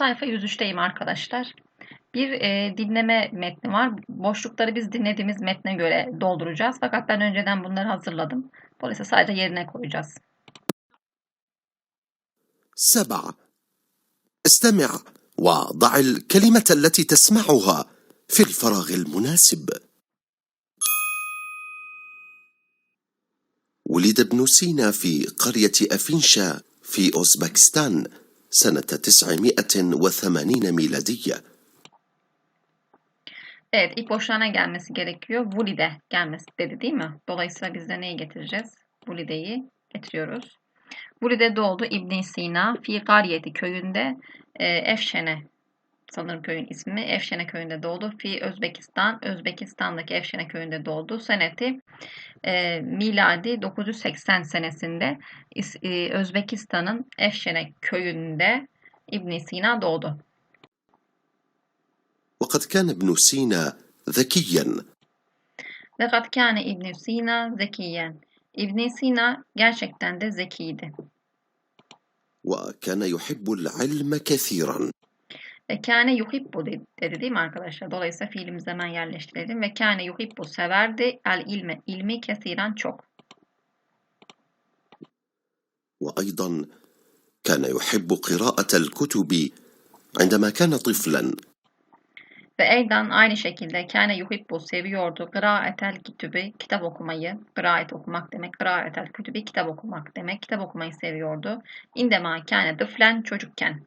Sayfa 103'teyim arkadaşlar. Bir e, dinleme metni var. Boşlukları biz dinlediğimiz metne göre dolduracağız. Fakat ben önceden bunları hazırladım. Dolayısıyla sadece yerine koyacağız. سبعة استمع وضع الكلمة التي تسمعها في الفراغ المناسب ولد ابن سينا في قرية أفينشا في أوزبكستان سنة 980 ميلادية Evet ilk boşluğuna gelmesi gerekiyor. Vulide gelmesi dedi değil mi? Dolayısıyla biz de neyi getireceğiz? Vulide'yi getiriyoruz. Vulide doğdu İbn Sina fi Gariyeti köyünde e, Efşene sanırım köyün ismi Efşene köyünde doğdu. Fi Özbekistan Özbekistan'daki Efşene köyünde doğdu. Seneti e, miladi 980 senesinde İs- e, Özbekistan'ın Efşene köyünde İbn Sina doğdu. وقد كان ابن سينا ذكيا Ve kad kâne İbn Sina zekiyen. İbn Sina gerçekten de zekiydi. وكان يحب العلم كثيرا Ve kâne yuhibbu dedi, dedi değil mi arkadaşlar? Dolayısıyla fiilimizi hemen yerleştirelim. Ve kâne yuhibbu severdi el ilme. ilmi kesiren çok. وايضا كان يحب قراءه الكتب عندما كان طفلا Ve eydan aynı şekilde kâne yuhibbu seviyordu. Kıraaetel kütübü kitap okumayı. Kıraat okumak demek. Kıraaetel kütübü kitap okumak demek. Kitap okumayı seviyordu. İndema kâne dıflen çocukken.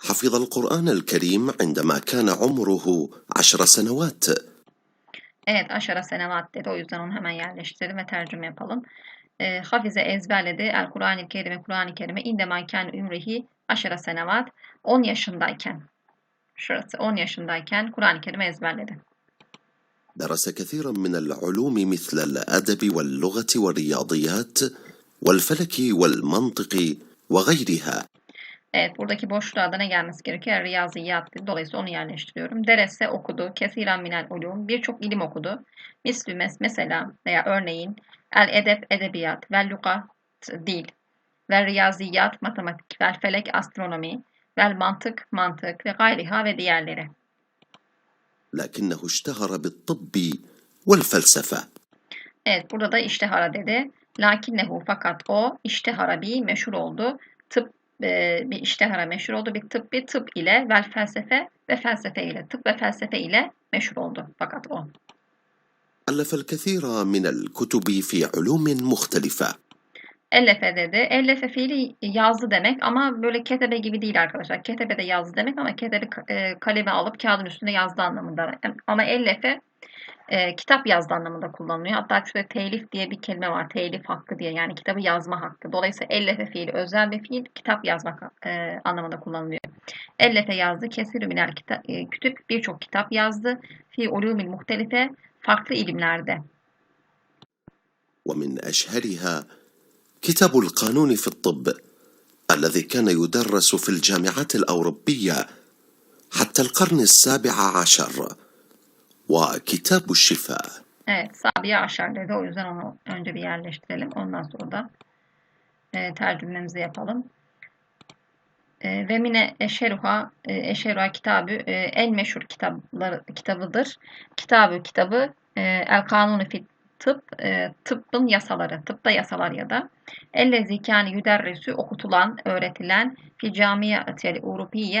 حفظ القران الكريم عندما كان عمره عشر سنوات Evet aşara senevat dedi. O yüzden onu hemen yerleştirelim ve tercüme yapalım. E, hafize ezberledi. El Kur'an-ı Kerim'e Kur'an-ı Kerim'e indema kâne ümrihi aşara senevat 10 yaşındayken. Şurası 10 yaşındayken Kur'an-ı Kerim'i ezberledi. درس كثيرا من العلوم مثل الادب واللغة والرياضيات والفلك والمنطق وغيرها Evet buradaki boşluğa da ne gelmesi gerekiyor? Riyaziyat dedi. Dolayısıyla onu yerleştiriyorum. Derese okudu. Kesiren minel ulum. Birçok ilim okudu. Mislü mes mesela veya örneğin el edep edebiyat vel lugat dil ve riyaziyat matematik vel felek astronomi vel mantık mantık ve gayriha ve diğerleri. لكنه اشتهر بالطب والفلسفه Evet burada da iştihara dedi. Lakinnehu fakat o iştihara bir meşhur oldu. Tıp e, bir iştihara meşhur oldu. Bir tıp bir tıp ile vel felsefe ve felsefe ile tıp ve felsefe ile meşhur oldu. Fakat o. الف الكثير من الكتب في علوم مختلفه Ellefe dedi. Ellefe fiili yazdı demek ama böyle ketebe gibi değil arkadaşlar. Ketebe de yazdı demek ama ketebe e, kalemi alıp kağıdın üstünde yazdı anlamında. Ama ellefe e, kitap yazdı anlamında kullanılıyor. Hatta şurada telif diye bir kelime var. Telif hakkı diye yani kitabı yazma hakkı. Dolayısıyla ellefe fiili özel bir fiil kitap yazmak e, anlamında kullanılıyor. Ellefe yazdı. Kesirü minel kita- e, kütüp birçok kitap yazdı. Fi ulumil muhtelife farklı ilimlerde. ومن اشهرها كتاب القانون في الطب الذي كان يدرس في الجامعات الاوروبيه حتى القرن السابع عشر ve kitabu şifa. Evet, Sabiha Aşar dedi. O yüzden onu önce bir yerleştirelim. Ondan sonra da e, tercümemizi yapalım. E, ve mine eşeruha, e, eşeruha kitabı e, en meşhur kitaplar, kitabıdır. Kitabı kitabı e, El Kanunu Fit Tıp, e, tıbbın yasaları, tıpta yasalar ya da elle zikani yüderresü okutulan, öğretilen fi camiye atel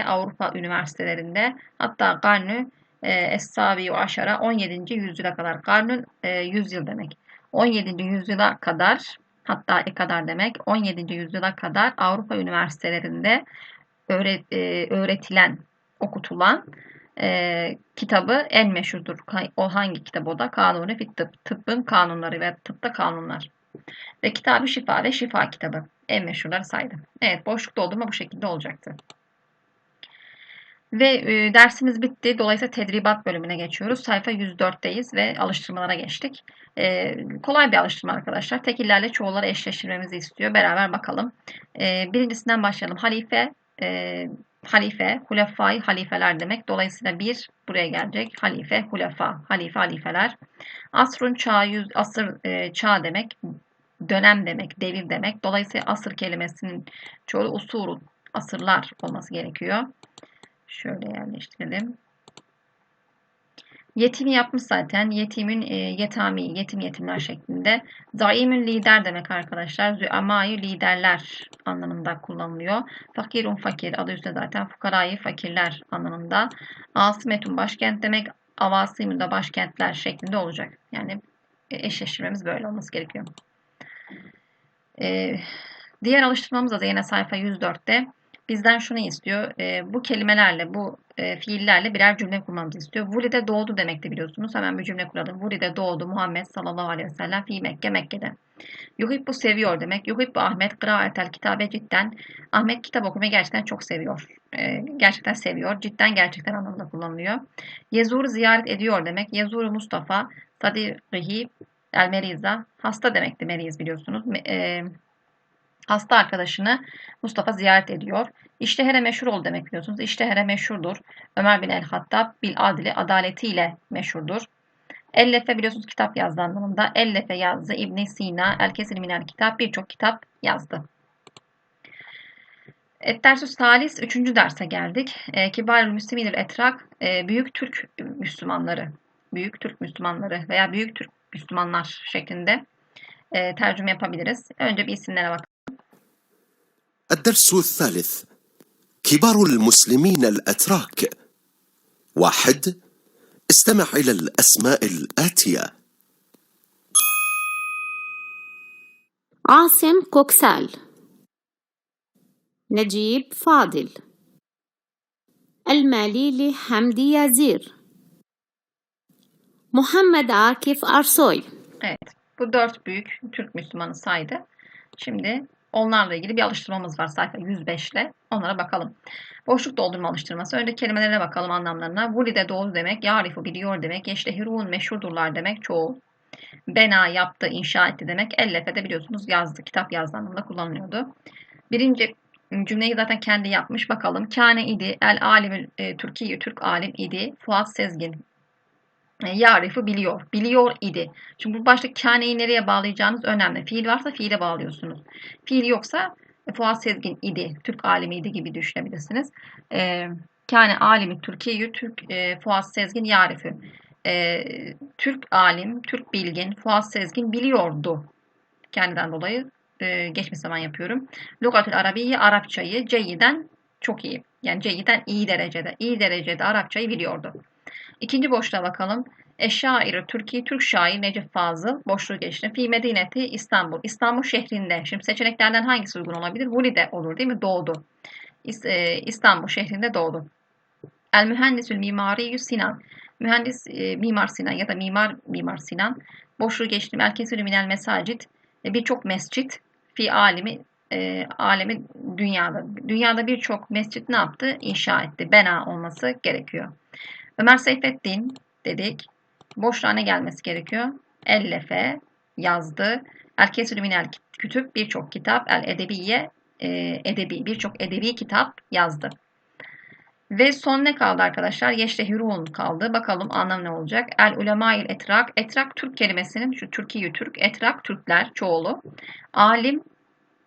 Avrupa üniversitelerinde hatta Garnü e, Es-Sabi Aşara 17. yüzyıla kadar. Karnın e, yüzyıl demek. 17. yüzyıla kadar hatta e kadar demek 17. yüzyıla kadar Avrupa üniversitelerinde öğret, e, öğretilen, okutulan e, kitabı en meşhurdur. O hangi kitap o da? Kanuni fit tıp. Tıbbın kanunları ve tıpta kanunlar. Ve kitabı şifa ve şifa kitabı. En meşhurları saydım. Evet boşluk doldurma bu şekilde olacaktı. Ve e, dersimiz bitti. Dolayısıyla tedribat bölümüne geçiyoruz. Sayfa 104'teyiz ve alıştırmalara geçtik. E, kolay bir alıştırma arkadaşlar. Tekillerle çoğulları eşleştirmemizi istiyor. Beraber bakalım. E, birincisinden başlayalım. Halife, e, halife, hulefai, halifeler demek. Dolayısıyla bir buraya gelecek. Halife, hulefa, halife, halifeler. Asrun çağ, yüz, asır e, çağ demek. dönem demek, devir demek. Dolayısıyla asır kelimesinin çoğu usul, asırlar olması gerekiyor. Şöyle yerleştirelim. Yetimi yapmış zaten. Yetimin e, yetami, yetim yetimler şeklinde. Daimün lider demek arkadaşlar. Züamayı liderler anlamında kullanılıyor. Fakirun fakir adı üstünde zaten. Fukarayı fakirler anlamında. Asimetun başkent demek. Avasımın da başkentler şeklinde olacak. Yani eşleştirmemiz böyle olması gerekiyor. E, diğer alıştırmamız da yine sayfa 104'te bizden şunu istiyor. E, bu kelimelerle, bu e, fiillerle birer cümle kurmamızı istiyor. Vulide doğdu demekti biliyorsunuz. Hemen bir cümle kuralım. Vulide doğdu Muhammed sallallahu aleyhi ve sellem fi Mekke Mekke'de. Yuhibbu seviyor demek. Yuhibbu Ahmet kıraatel kitabe cidden. Ahmet kitap okumayı gerçekten çok seviyor. E, gerçekten seviyor. Cidden gerçekten anlamında kullanılıyor. Yezur ziyaret ediyor demek. Yezur Mustafa sadiqihi el meriza. Hasta demekti meriz biliyorsunuz. E, hasta arkadaşını Mustafa ziyaret ediyor. İştehere meşhur ol demek biliyorsunuz. İştehere meşhurdur. Ömer bin el-Hattab bil adli adaletiyle meşhurdur. Ellefe biliyorsunuz kitap yazdı anlamında. Ellefe yazdı. İbn Sina El Kesir Minel kitap birçok kitap yazdı. Et dersü salis 3. derse geldik. E, Kibar Müslüminir Etrak e, Büyük Türk Müslümanları. Büyük Türk Müslümanları veya Büyük Türk Müslümanlar şeklinde e, tercüme yapabiliriz. Önce bir isimlere bakalım. الدرس الثالث كبار المسلمين الأتراك. واحد استمع إلى الأسماء الآتية. عاصم كوكسال. نجيب فاضل. الماليلي حمدي يزير. محمد عاكف أرسوي. Evet. Bu dört büyük Türk Müslümanı saydı. Şimdi onlarla ilgili bir alıştırmamız var sayfa 105 ile. Onlara bakalım. Boşluk doldurma alıştırması. Önce kelimelere bakalım anlamlarına. Vulide doğdu demek. Yarifu biliyor demek. Yeştehirun meşhurdurlar demek. Çoğu. Bena yaptı, inşa etti demek. Ellefe de biliyorsunuz yazdı. Kitap yazdı anlamında kullanılıyordu. Birinci cümleyi zaten kendi yapmış. Bakalım. Kâne idi. El alim e, Türkiye Türk alim idi. Fuat Sezgin e, Yarifu biliyor. Biliyor idi. Şimdi bu başta kâneyi nereye bağlayacağınız önemli. Fiil varsa fiile bağlıyorsunuz. Fiil yoksa e, Fuat Sezgin idi. Türk alimiydi gibi düşünebilirsiniz. E, kâne alimi Türkiye'yi Türk e, Fuat Sezgin Yarifu. E, Türk alim, Türk bilgin, Fuat Sezgin biliyordu. Kendinden dolayı e, geçmiş zaman yapıyorum. Lugatül Arabiyi Arapçayı Ceyyiden çok iyi. Yani Ceyyiden iyi derecede. iyi derecede Arapçayı biliyordu. İkinci boşluğa bakalım. Eşşairi Türkiye Türk şair Necip Fazıl boşluğu geçti. Fi Medineti İstanbul. İstanbul şehrinde. Şimdi seçeneklerden hangisi uygun olabilir? Vulide olur değil mi? Doğdu. e, İstanbul şehrinde doğdu. El mühendisül mimari Sinan. Mühendis e, Mimar Sinan ya da Mimar Mimar Sinan. Boşluğu geçtim. El kesülü minel mesacit. E, birçok mescit. Fi alimi e, alemi dünyada. Dünyada birçok mescit ne yaptı? İnşa etti. Bena olması gerekiyor. Ömer Seyfettin dedik. Boşluğa ne gelmesi gerekiyor? Ellefe yazdı. El Kesülü Minel Kütüp birçok kitap. El Edebiye e, edebi birçok edebi kitap yazdı. Ve son ne kaldı arkadaşlar? Yeştehirun kaldı. Bakalım anlam ne olacak? El ulemail etrak. Etrak Türk kelimesinin şu Türkiye Türk. Etrak Türkler çoğulu. Alim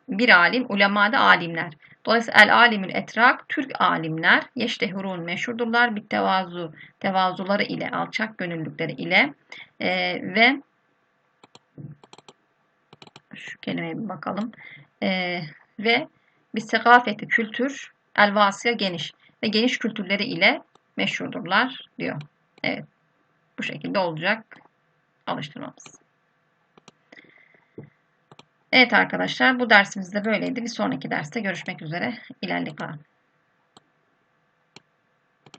bir alim. Ulema da alimler. Dolayısıyla el alimül etrak Türk alimler yeştehurun meşhurdurlar bir tevazu tevazuları ile alçak gönüllülükleri ile e, ve şu kelimeye bir bakalım e, ve bir segafeti kültür el vasıya geniş ve geniş kültürleri ile meşhurdurlar diyor. Evet bu şekilde olacak alıştırmamız. Evet arkadaşlar bu dersimiz de böyleydi. Bir sonraki derste görüşmek üzere. İlerlik var.